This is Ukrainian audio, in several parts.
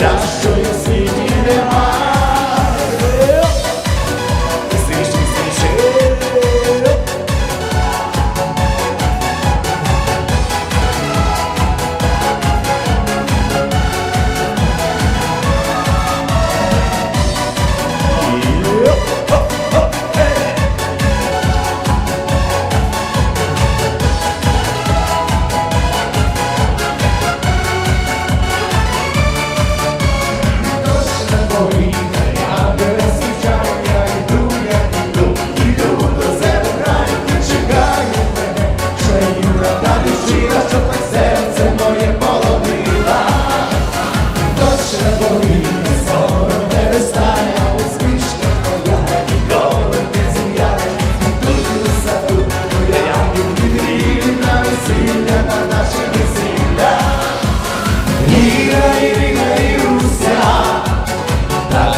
кращої світі нема.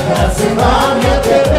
Herz im Arm,